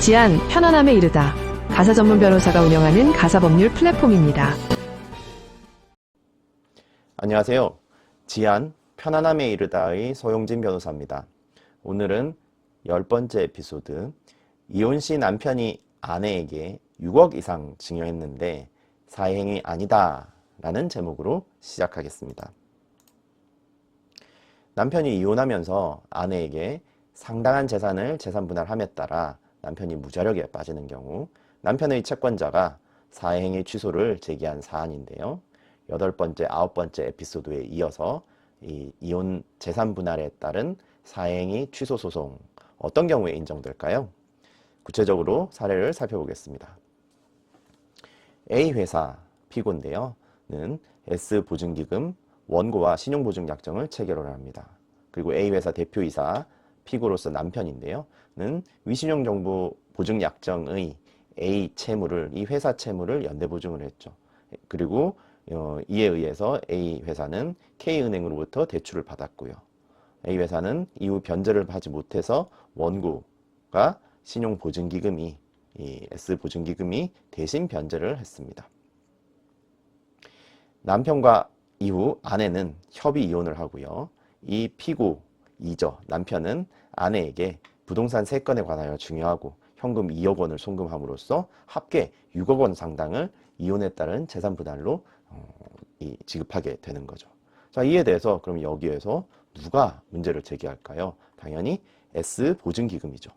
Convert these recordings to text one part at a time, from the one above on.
지안 편안함에 이르다. 가사 전문 변호사가 운영하는 가사 법률 플랫폼입니다. 안녕하세요. 지안 편안함에 이르다의 소용진 변호사입니다. 오늘은 열 번째 에피소드 이혼 시 남편이 아내에게 6억 이상 증여했는데 사행이 아니다 라는 제목으로 시작하겠습니다. 남편이 이혼하면서 아내에게 상당한 재산을 재산 분할함에 따라 남편이 무자력에 빠지는 경우 남편의 채권자가 사행의 취소를 제기한 사안인데요. 여덟 번째, 아홉 번째 에피소드에 이어서 이 이혼 재산 분할에 따른 사행의 취소 소송 어떤 경우에 인정될까요? 구체적으로 사례를 살펴보겠습니다. A 회사 피고인데요. 는 S 보증기금 원고와 신용보증 약정을 체결을 합니다. 그리고 A 회사 대표이사 피고로서 남편인데요. 는 위신용 정보 보증 약정의 A 채무를 이 회사 채무를 연대 보증을 했죠. 그리고 어, 이에 의해서 A 회사는 K 은행으로부터 대출을 받았고요. A 회사는 이후 변제를 하지 못해서 원고가 신용 보증 기금이 이 S 보증 기금이 대신 변제를 했습니다. 남편과 이후 아내는 협의 이혼을 하고요. 이 피고이죠. 남편은 아내에게 부동산 3건에 관하여 중요하고 현금 2억 원을 송금함으로써 합계 6억 원 상당을 이혼에 따른 재산 분할로 어, 이 지급하게 되는 거죠. 자, 이에 대해서 그럼 여기에서 누가 문제를 제기할까요? 당연히 S 보증기금이죠.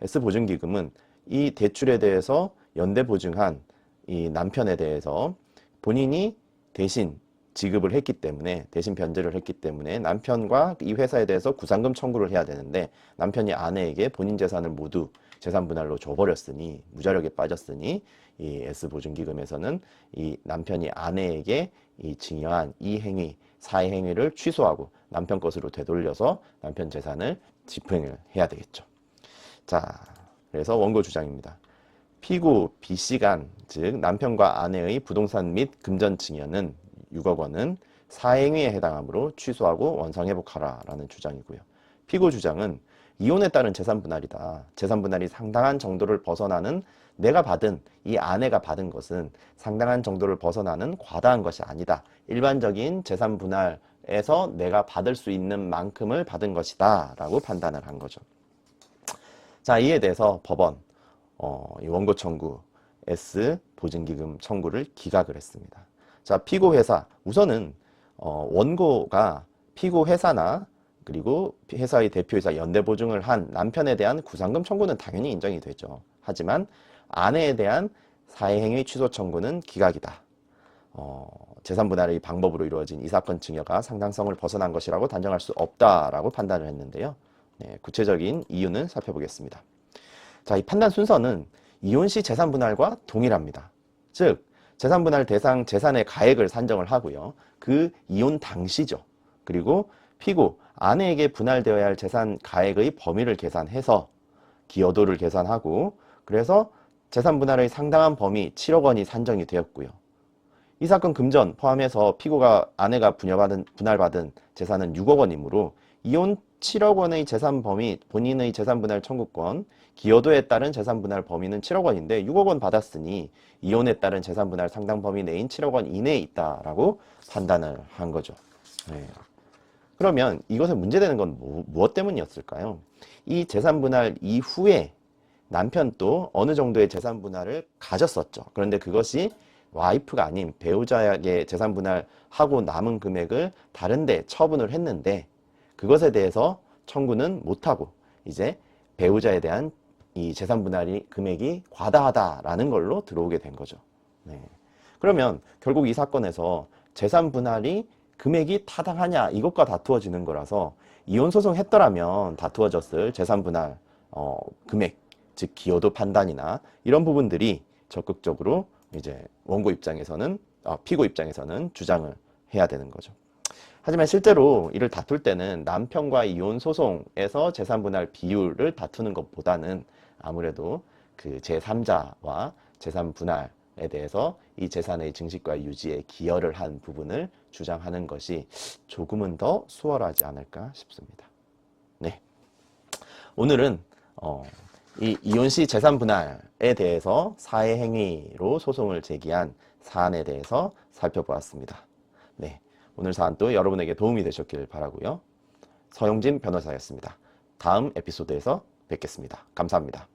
S 보증기금은 이 대출에 대해서 연대 보증한 이 남편에 대해서 본인이 대신 지급을 했기 때문에 대신 변제를 했기 때문에 남편과 이 회사에 대해서 구상금 청구를 해야 되는데 남편이 아내에게 본인 재산을 모두 재산 분할로 줘버렸으니 무자력에 빠졌으니 이 S 보증기금에서는 이 남편이 아내에게 이 증여한 이 행위 사회 행위를 취소하고 남편 것으로 되돌려서 남편 재산을 집행을 해야 되겠죠. 자, 그래서 원고 주장입니다. 피고 B 씨간 즉 남편과 아내의 부동산 및 금전 증여는 6억 원은 사행위에 해당하므로 취소하고 원상회복하라 라는 주장이고요. 피고 주장은 이혼에 따른 재산 분할이다. 재산 분할이 상당한 정도를 벗어나는 내가 받은 이 아내가 받은 것은 상당한 정도를 벗어나는 과다한 것이 아니다. 일반적인 재산 분할에서 내가 받을 수 있는 만큼을 받은 것이다 라고 판단을 한 거죠. 자, 이에 대해서 법원 어, 이 원고 청구 S 보증기금 청구를 기각을 했습니다. 자, 피고 회사 우선은 어, 원고가 피고 회사나 그리고 회사의 대표이사 연대 보증을 한 남편에 대한 구상금 청구는 당연히 인정이 되죠. 하지만 아내에 대한 사회행위 취소 청구는 기각이다. 어, 재산 분할의 방법으로 이루어진 이 사건 증여가 상당성을 벗어난 것이라고 단정할 수 없다라고 판단을 했는데요. 네, 구체적인 이유는 살펴보겠습니다. 자, 이 판단 순서는 이혼 시 재산 분할과 동일합니다. 즉, 재산 분할 대상 재산의 가액을 산정을 하고요. 그 이혼 당시죠. 그리고 피고 아내에게 분할되어야 할 재산 가액의 범위를 계산해서 기여도를 계산하고 그래서 재산 분할의 상당한 범위 7억 원이 산정이 되었고요. 이 사건 금전 포함해서 피고가 아내가 분여받은 분할받은 재산은 6억 원이므로 이혼 7억 원의 재산 범위 본인의 재산 분할 청구권 기여도에 따른 재산 분할 범위는 7억 원인데 6억 원 받았으니 이혼에 따른 재산 분할 상당 범위 내인 7억 원 이내에 있다라고 판단을 한 거죠. 네. 그러면 이것에 문제되는 건 뭐, 무엇 때문이었을까요? 이 재산 분할 이후에 남편도 어느 정도의 재산 분할을 가졌었죠. 그런데 그것이 와이프가 아닌 배우자에게 재산 분할하고 남은 금액을 다른데 처분을 했는데 그것에 대해서 청구는 못하고 이제 배우자에 대한 이 재산 분할이 금액이 과다하다라는 걸로 들어오게 된 거죠. 네. 그러면 결국 이 사건에서 재산 분할이 금액이 타당하냐 이것과 다투어지는 거라서 이혼 소송 했더라면 다투어졌을 재산 분할 어, 금액 즉 기여도 판단이나 이런 부분들이 적극적으로 이제 원고 입장에서는 어, 피고 입장에서는 주장을 해야 되는 거죠. 하지만 실제로 이를 다툴 때는 남편과 이혼 소송에서 재산 분할 비율을 다투는 것보다는 아무래도 그 제3자와 재산 분할에 대해서 이 재산의 증식과 유지에 기여를 한 부분을 주장하는 것이 조금은 더 수월하지 않을까 싶습니다. 네. 오늘은 어, 이 이혼 시 재산 분할에 대해서 사회 행위로 소송을 제기한 사안에 대해서 살펴보았습니다. 네. 오늘 사안도 여러분에게 도움이 되셨길 바라고요. 서용진 변호사였습니다. 다음 에피소드에서 뵙겠습니다. 감사합니다.